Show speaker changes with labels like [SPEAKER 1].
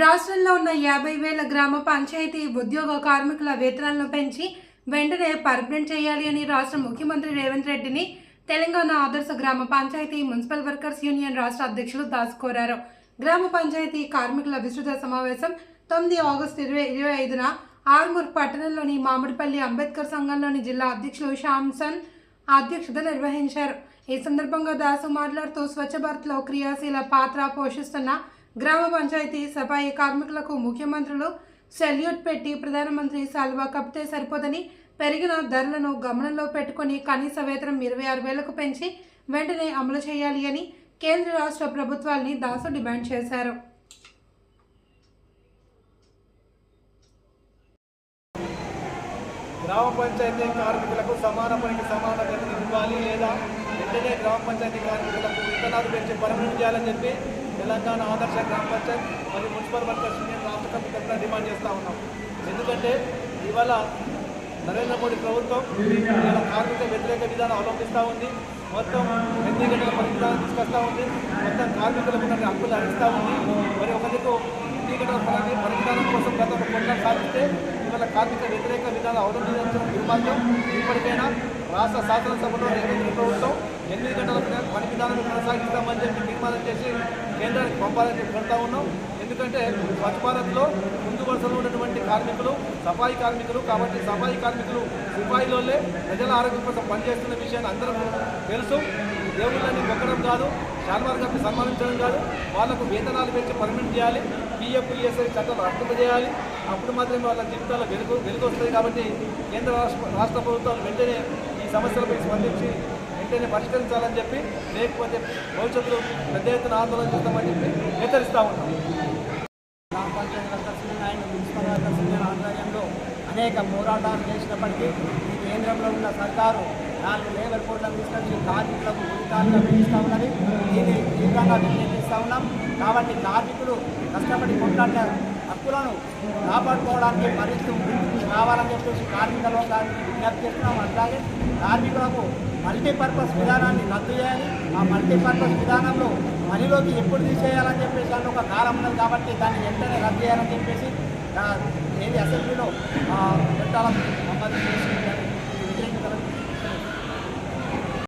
[SPEAKER 1] రాష్ట్రంలో ఉన్న యాభై వేల గ్రామ పంచాయతీ ఉద్యోగ కార్మికుల వేతనాలను పెంచి వెంటనే పర్మనెంట్ చేయాలి అని రాష్ట్ర ముఖ్యమంత్రి రేవంత్ రెడ్డిని తెలంగాణ ఆదర్శ గ్రామ పంచాయతీ మున్సిపల్ వర్కర్స్ యూనియన్ రాష్ట్ర అధ్యక్షులు దాస్ కోరారు. గ్రామ పంచాయతీ కార్మికుల విస్తృత సమావేశం తొమ్మిది ఆగస్టు ఇరవై ఇరవై ఐదున ఆర్మూర్ పట్టణంలోని మామిడిపల్లి అంబేద్కర్ సంఘంలోని జిల్లా అధ్యక్షులు శ్యామ్సన్ అధ్యక్షత నిర్వహించారు. ఈ సందర్భంగా దాసు మాట్లాడుతూ స్వచ్ఛ భారత్లో క్రియాశీల పాత్ర పోషిస్తున్న గ్రామ పంచాయతీ సఫాయి కార్మికులకు ముఖ్యమంత్రులు సెల్యూట్ పెట్టి ప్రధానమంత్రి సాల్వా కప్తే సరిపోదని పెరిగిన ధరలను గమనంలో పెట్టుకొని కనీస వేతనం ఇరవై ఆరు వేలకు పెంచి వెంటనే అమలు చేయాలి అని కేంద్ర రాష్ట్ర ప్రభుత్వాల్ని దాసు డిమాండ్ చేశారు.
[SPEAKER 2] గ్రామ పంచాయతీ కార్మికులకు సమాన పనికి సమాన వేతనం ఇవ్వాలి లేదా వెంటనే గ్రామ పంచాయతీ కార్మికులకు వేతనాలు పెంచి పర్మనెంట్ చేయాలని చెప్పి తెలంగాణ ఆదర్శ గ్రామ పంచాయత్ మరియు మున్సిపల్ వర్కర్స్ యూనియన్ రాష్ట్ర కమిటీ తరఫున డిమాండ్ చేస్తూ ఉన్నాం. ఎందుకంటే ఇవాళ నరేంద్ర మోడీ ప్రభుత్వం ఇవాళ కార్మిక వ్యతిరేక విధానం అవలంబిస్తూ ఉంది. మొత్తం వ్యక్తిగత గంటల తీసుకొస్తూ ఉంది. మొత్తం కార్మికులకు ఉన్న హక్కులు అందిస్తూ ఉంది. మరి ఒకరితో వ్యక్తిగత ఎన్ని గంటల పని పని విధానం కోసం సాధిస్తే ఇవాళ కార్మిక వ్యతిరేక విధానం అవలంబించడం దుర్మార్గం. ఇప్పటికైనా రాష్ట్ర శాసనసభలో రేవంత్ ప్రభుత్వం పని కొనసాగిస్తామని చెప్పి తీర్మానం చేసి కేంద్రానికి పంపాలని చెప్పి కోరుతా ఉన్నాం. ఎందుకంటే స్వచ్ఛ భారత్లో ముందు వరుసలో ఉన్నటువంటి కార్మికులు సఫాయి కార్మికులు కాబట్టి సఫాయి కార్మికులు సిపాయిలోనే ప్రజల ఆరోగ్యం కోసం పనిచేస్తున్న విషయాన్ని అందరం తెలుసు. దేవుళ్ళని మొక్కడం కాదు షాన్వార్ గారిని సన్మానించడం కాదు. వాళ్ళకు వేతనాలు పెంచి పర్మిట్ చేయాలి పిఎఫ్ ఈఎస్ఐ చట్టాలు వర్తింపజేయాలి అప్పుడు మాత్రమే వాళ్ళ జీవితాల్లో వెలుగు వెలుగు వస్తుంది కాబట్టి కేంద్ర రాష్ట్ర రాష్ట్ర ప్రభుత్వాలు వెంటనే ఈ సమస్యలపై స్పందించి వెంటనే పరిష్కరించాలని చెప్పి లేకపోతే భవిష్యత్తులో పెద్ద ఎత్తున ఆందోళన చేస్తామని చెప్పి హెచ్చరిస్తా ఉన్నాం.
[SPEAKER 3] గ్రామ పంచాయతీ వర్కర్స్ యూనియన్ మున్సిపల్ వర్కర్స్ ఆధ్వర్యంలో అనేక పోరాటాలు చేసినప్పటికీ ఈ కేంద్రంలో ఉన్న సర్కారు నాలుగు లేబర్ కోడ్లను తీసుకొచ్చి కార్మికులకు ఉచితాలుగా పెంచుతూ ఉన్నది. దీన్ని తీవ్రంగా వ్యతిరేకిస్తూ ఉన్నాం. కాబట్టి కార్మికులు కష్టపడి కొట్లాడిన హక్కులను కాపాడుకోవడానికి పరిస్థితులు రావాలని చెప్పేసి కార్మిక లోకానికి విజ్ఞప్తి చేస్తున్నాం. అట్లాగే కార్మికులకు మల్టీపర్పస్ విధానాన్ని రద్దు చేయాలి. ఆ మల్టీపర్పస్ విధానంలో పనిలోకి ఎప్పుడు తీసేయాలని చెప్పేసి అని ఒక కాలం ఉన్నది కాబట్టి దాన్ని వెంటనే రద్దు చేయాలని చెప్పేసి ఏది అసెంబ్లీలో పెట్టాలని సంబంధించి